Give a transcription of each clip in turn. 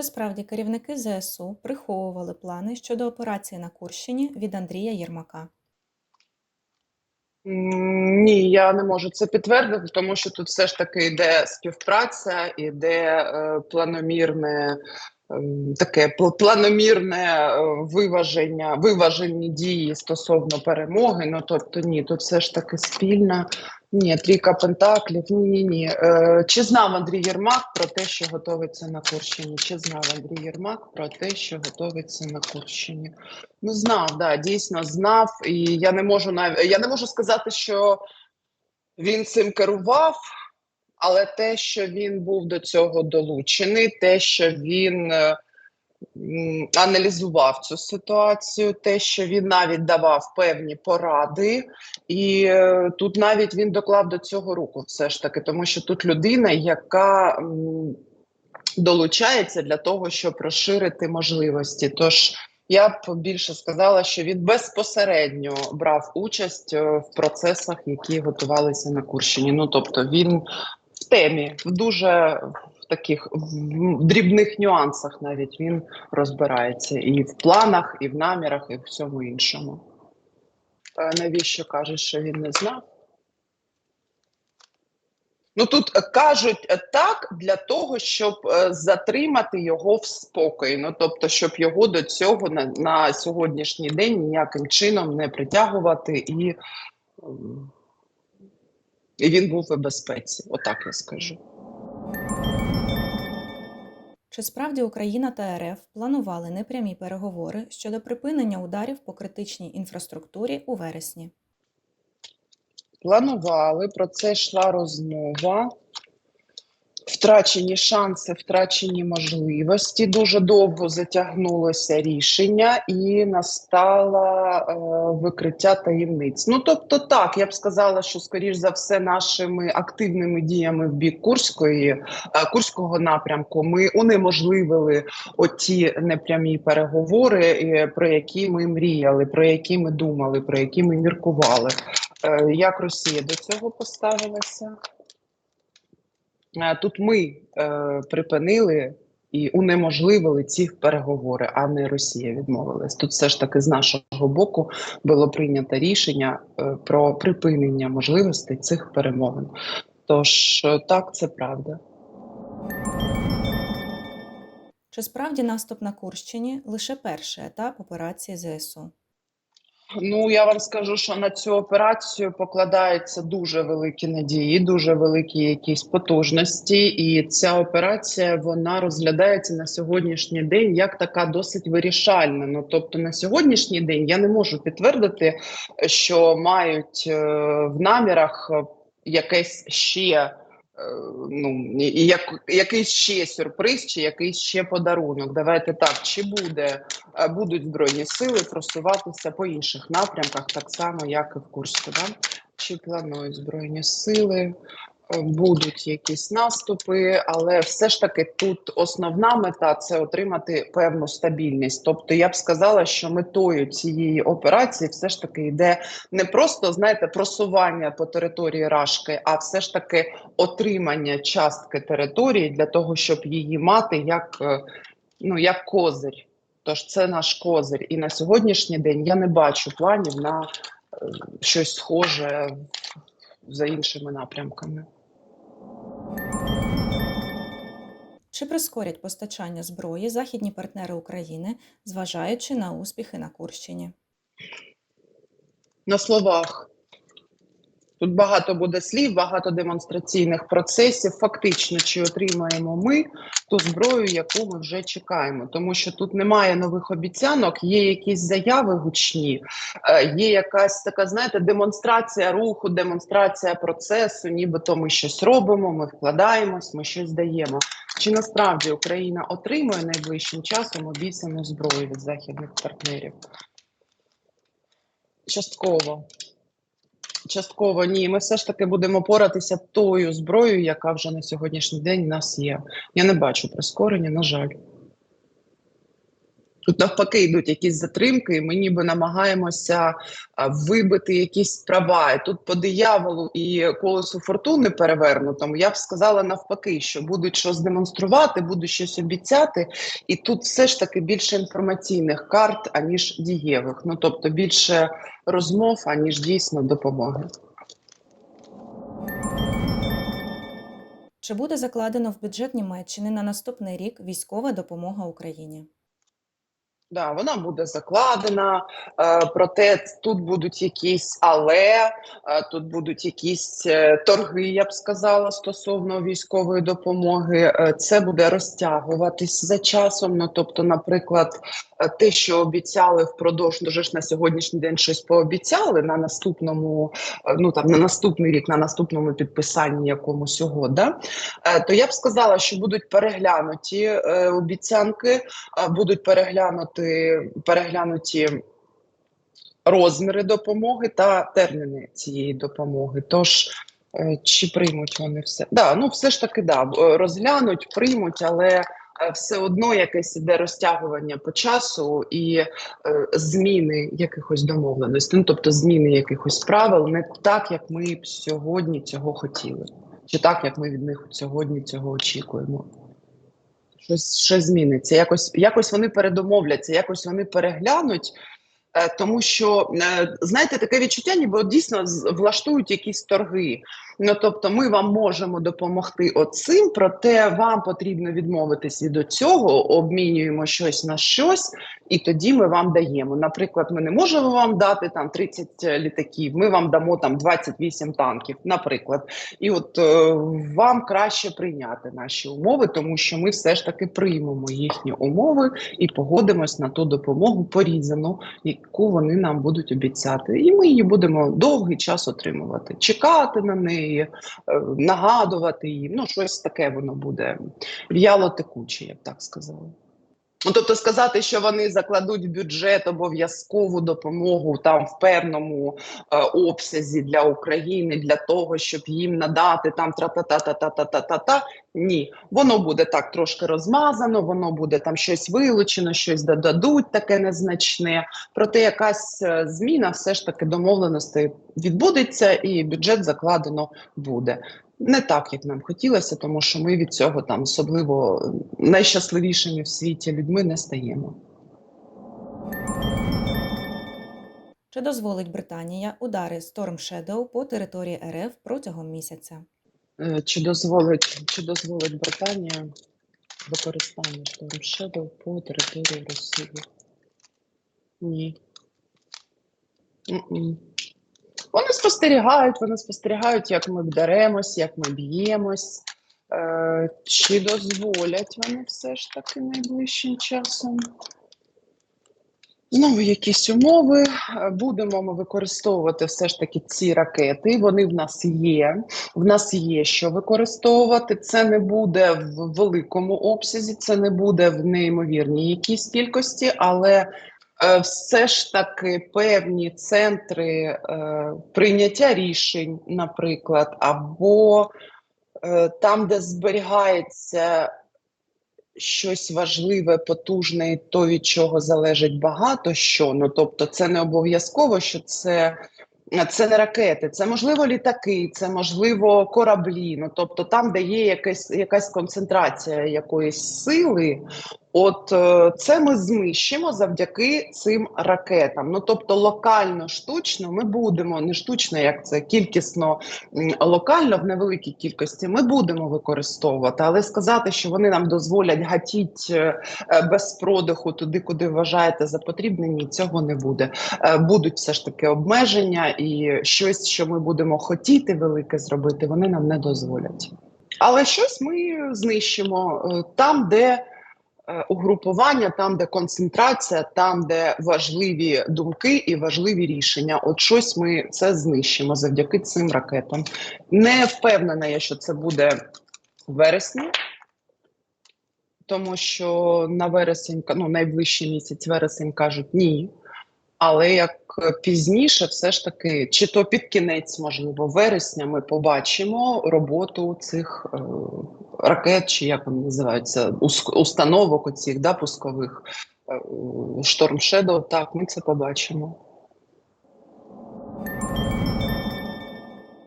Чи справді керівники ЗСУ приховували плани щодо операції на Курщині від Андрія Єрмака? Ні, я не можу це підтвердити, тому що тут все ж таки йде співпраця, іде е, планомірне таке пл- планомірне е, виваження, виважені дії стосовно перемоги. Ну тобто, ні, тут все ж таки спільна. Ні, трійка пентаклів. Ні, ні, ні. Е, чи знав Андрій Єрмак про те, що готовиться на Курщині? Чи знав Андрій Єрмак про те, що готовиться на Курщині? Ну, знав, да, дійсно знав, і я не можу навіть я не можу сказати, що він цим керував, але те, що він був до цього долучений, те, що він е, аналізував цю ситуацію, те, що він навіть давав певні поради, і е, тут навіть він доклав до цього руку, все ж таки, тому що тут людина, яка долучається для того, щоб розширити можливості. Тож я б більше сказала, що він безпосередньо брав участь е, в процесах, які готувалися на Курщині. Ну тобто він в в дуже в таких в дрібних нюансах навіть він розбирається і в планах, і в намірах, і в всьому іншому. Навіщо кажеш, що він не знав? Ну тут кажуть так для того, щоб е, затримати його в спокої. Ну тобто, щоб його до цього на, на сьогоднішній день ніяким чином не притягувати і, і він був у безпеці. Отак я скажу. Чи справді Україна та РФ планували непрямі переговори щодо припинення ударів по критичній інфраструктурі у вересні? Планували, про це йшла розмова. Втрачені шанси, втрачені можливості. Дуже довго затягнулося рішення, і настало е, викриття таємниць. Ну тобто, так я б сказала, що скоріш за все, нашими активними діями в бік Курської е, Курського напрямку ми унеможливили оті непрямі переговори, е, про які ми мріяли, про які ми думали, про які ми міркували. Е, Як Росія до цього поставилася? Тут ми е, припинили і унеможливили ці переговори, а не Росія відмовилась. Тут все ж таки з нашого боку було прийнято рішення е, про припинення можливостей цих перемовин. Тож е, так, це правда. Чи справді наступ на Курщині лише перший етап операції ЗСУ? Ну я вам скажу, що на цю операцію покладаються дуже великі надії, дуже великі якісь потужності, і ця операція вона розглядається на сьогоднішній день як така досить вирішальна. Ну тобто, на сьогоднішній день я не можу підтвердити, що мають е, в намірах е, якесь ще. Е, Ну, як, якийсь ще сюрприз, чи якийсь ще подарунок. Давайте так, чи буде е, будуть збройні сили просуватися по інших напрямках, так само, як і в Курську. Да? Чи планують збройні сили? Е, Будуть якісь наступи, але все ж таки тут основна мета це отримати певну стабільність. Тобто, я б сказала, що метою цієї операції все ж таки йде не просто знаєте просування по території Рашки, а все ж таки отримання частки території для того, щоб її мати як, е, ну, як козир. Тож це наш козир. І на сьогоднішній день я не бачу планів на е, щось схоже за іншими напрямками. Чи прискорять постачання зброї західні партнери України, зважаючи на успіхи на Курщині? На словах. Тут багато буде слів, багато демонстраційних процесів. Фактично, чи отримаємо ми ту зброю, яку ми вже чекаємо, тому що тут немає нових обіцянок, є якісь заяви гучні, е, є якась така, знаєте, демонстрація руху, демонстрація процесу, нібито ми щось робимо, ми вкладаємось, ми щось даємо. Чи насправді Україна отримує найближчим часом обіцяну зброю від західних партнерів? Частково. Частково ні. Ми все ж таки будемо поратися тою зброєю, яка вже на сьогоднішній день в нас є. Я не бачу прискорення, на жаль. Тут навпаки йдуть якісь затримки, і ми ніби намагаємося вибити якісь права. І тут по дияволу і колесу фортуни перевернутому, я б сказала навпаки, що будуть щось демонструвати, будуть щось обіцяти, і тут все ж таки більше інформаційних карт, аніж дієвих. Ну тобто більше розмов, аніж дійсно допомоги. Чи буде закладено в бюджет Німеччини на наступний рік військова допомога Україні? Да, вона буде закладена, е, проте тут будуть якісь але, е, тут будуть якісь е, торги, я б сказала, стосовно військової допомоги. Це буде розтягуватись за часом. Ну, тобто, наприклад, те, що обіцяли впродовж, ну, вже ж на сьогоднішній день щось пообіцяли на наступному, ну там на наступний рік, на наступному підписанні якомусь угода, то я б сказала, що будуть переглянуті обіцянки, будуть переглянути, переглянуті розміри допомоги та терміни цієї допомоги. Тож, е, чи приймуть вони все? Да, ну все ж таки, да, е, розглянуть, приймуть, але е, все одно якесь іде розтягування по часу і е, зміни якихось домовленостей, ну, тобто зміни якихось правил, не так, як ми сьогодні цього хотіли, чи так, як ми від них сьогодні цього очікуємо щось, щось зміниться. Якось, якось вони передомовляться, якось вони переглянуть. е, Тому що е, знаєте, таке відчуття, ніби дійсно влаштують якісь торги. Ну тобто, ми вам можемо допомогти оцим, проте вам потрібно відмовитись від цього, обмінюємо щось на щось, і тоді ми вам даємо. Наприклад, ми не можемо вам дати там 30 літаків, ми вам дамо там 28 танків, наприклад. І от е, вам краще прийняти наші умови, тому що ми все ж таки приймемо їхні умови і погодимось на ту допомогу порізану, яку вони нам будуть обіцяти. І ми її будемо довгий час отримувати, чекати на неї, е, нагадувати їм. Ну, щось таке воно буде в'яло текуче, я б так сказала. Ну, тобто сказати, що вони закладуть бюджет обов'язкову допомогу там в певному е, обсязі для України для того, щоб їм надати там тра-та-та-та-та-та-та-та. Ні, воно буде так трошки розмазано, воно буде там щось вилучено, щось додадуть таке незначне. Проте якась е, зміна все ж таки домовленостей відбудеться, і бюджет закладено буде. Не так, як нам хотілося, тому що ми від цього там особливо найщасливішими в світі людьми не стаємо. Чи дозволить Британія удари Storm Shadow по території РФ протягом місяця? Е, Чи дозволить, чи дозволить Британія використання Storm Shadow по території Росії? Ні. М-м. Вони спостерігають, вони спостерігають, як ми вдаремось, як ми б'ємось. Е, чи дозволять вони все ж таки найближчим часом? Знову якісь умови. Е, Будемо ми використовувати все ж таки ці ракети. Вони в нас є. В нас є що використовувати. Це не буде в великому обсязі, це не буде в неймовірній якійсь кількості, але все ж таки певні центри е, прийняття рішень, наприклад, або е, там, де зберігається щось важливе, потужне, і то від чого залежить багато що. Ну тобто, це не обов'язково, що це. Це не ракети, це можливо літаки, це можливо кораблі. Ну тобто, там, де є якась, якась концентрація якоїсь сили, от е, це ми знищимо завдяки цим ракетам. Ну тобто, локально, штучно ми будемо не штучно, як це кількісно локально в невеликій кількості. Ми будемо використовувати, але сказати, що вони нам дозволять гатіть е, е, без продиху туди, куди вважаєте за потрібне, ні, цього не буде. Будуть все ж таки обмеження, і щось, що ми будемо хотіти велике зробити, вони нам не дозволять. Але щось ми знищимо е, там, де е, угрупування, там, де концентрація, там, де важливі думки і важливі рішення. От щось ми це знищимо завдяки цим ракетам. Не впевнена я, що це буде вересні, тому що на вересень, ну найближчий місяць вересень кажуть ні. Але як е, пізніше, все ж таки, чи то під кінець, можливо, вересня, ми побачимо роботу цих е, ракет, чи як вони називаються, установок оцих да, пускових Шторм Шедоу, так, ми це побачимо.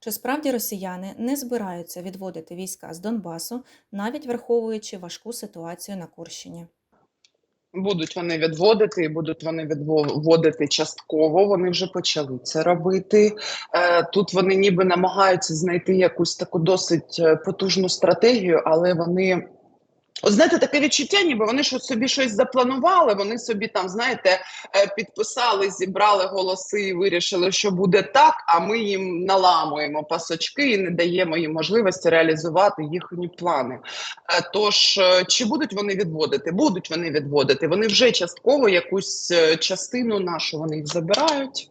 Чи справді росіяни не збираються відводити війська з Донбасу, навіть враховуючи важку ситуацію на Курщині? Будуть вони відводити, і будуть вони відводити частково. Вони вже почали це робити. Е, Тут вони ніби намагаються знайти якусь таку досить е, потужну стратегію, але вони. От знаєте, таке відчуття, ніби вони щось собі щось запланували. Вони собі там, знаєте, е, підписали, зібрали голоси і вирішили, що буде так. А ми їм наламуємо пасочки і не даємо їм можливості реалізувати їхні плани. Е, Тож, е, чи будуть вони відводити? Будуть вони відводити. Вони вже частково якусь частину нашу вони їх забирають.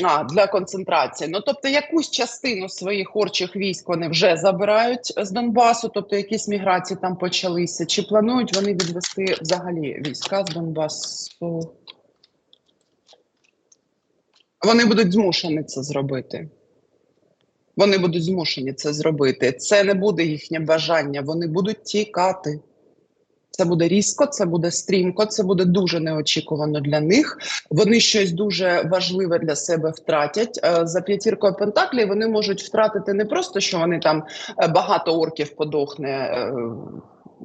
А, для концентрації. Ну, тобто, якусь частину своїх орчих військ вони вже забирають з Донбасу, тобто якісь міграції там почалися. Чи планують вони відвести взагалі війська з Донбасу? Вони будуть змушені це зробити. Вони будуть змушені це зробити. Це не буде їхнє бажання. Вони будуть тікати. Це буде різко, це буде стрімко, це буде дуже неочікувано для них. Вони щось дуже важливе для себе втратять. Е, За п'ятіркою Пентаклі. вони можуть втратити не просто, що вони там е, багато орків подохне.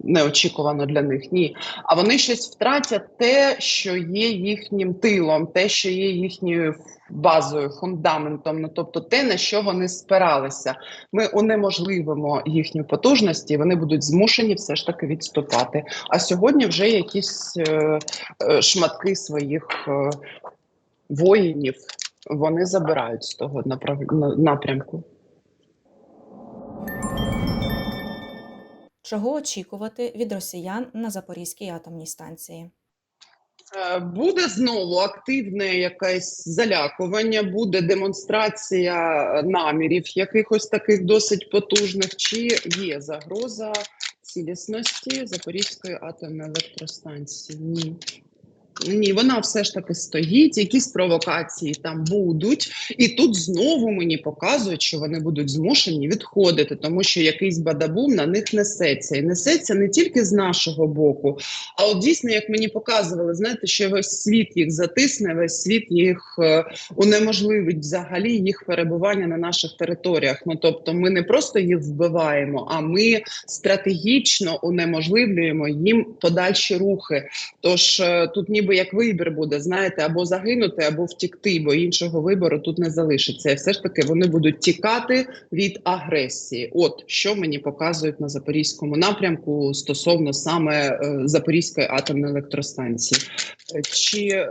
Неочікувано для них ні. А вони щось втратять те, що є їхнім тилом, те, що є їхньою базою, фундаментом, ну тобто те, на що вони спиралися. Ми унеможливимо їхню потужність, і вони будуть змушені все ж таки відступати. А сьогодні вже якісь е, е, шматки своїх е, воїнів вони забирають з того напрямку. Чого очікувати від росіян на Запорізькій атомній станції? Е, Буде знову активне якесь залякування, буде демонстрація намірів якихось таких досить потужних, чи є загроза цілісності Запорізької атомної електростанції? Ні. Ні, вона все ж таки стоїть, якісь провокації там будуть, і тут знову мені показують, що вони будуть змушені відходити, тому що якийсь бадабум на них несеться. І несеться не тільки з нашого боку, а от дійсно, як мені показували, знаєте, що весь світ їх затисне, весь світ їх е, унеможливить взагалі їх перебування на наших територіях. Ну тобто, ми не просто їх вбиваємо, а ми стратегічно унеможливлюємо їм подальші рухи. Тож е, тут ніби як вибір буде, знаєте, або загинути, або втікти, бо іншого вибору тут не залишиться. І все ж таки вони будуть тікати від агресії. От що мені показують на запорізькому напрямку стосовно саме е, Запорізької атомної електростанції. Е, Чи е,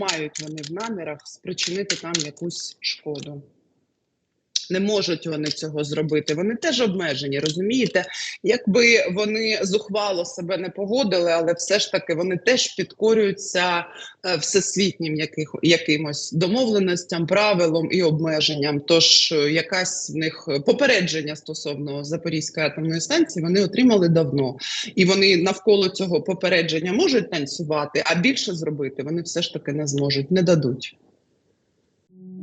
мають вони в намірах спричинити там якусь шкоду? Не можуть вони цього зробити. Вони теж обмежені, розумієте? Якби вони зухвало себе не поводили, але все ж таки вони теж підкорюються е, всесвітнім яких, якимось домовленостям, правилам і обмеженням. Тож е, якась в них попередження стосовно Запорізької атомної станції вони отримали давно, і вони навколо цього попередження можуть танцювати, а більше зробити вони все ж таки не зможуть, не дадуть.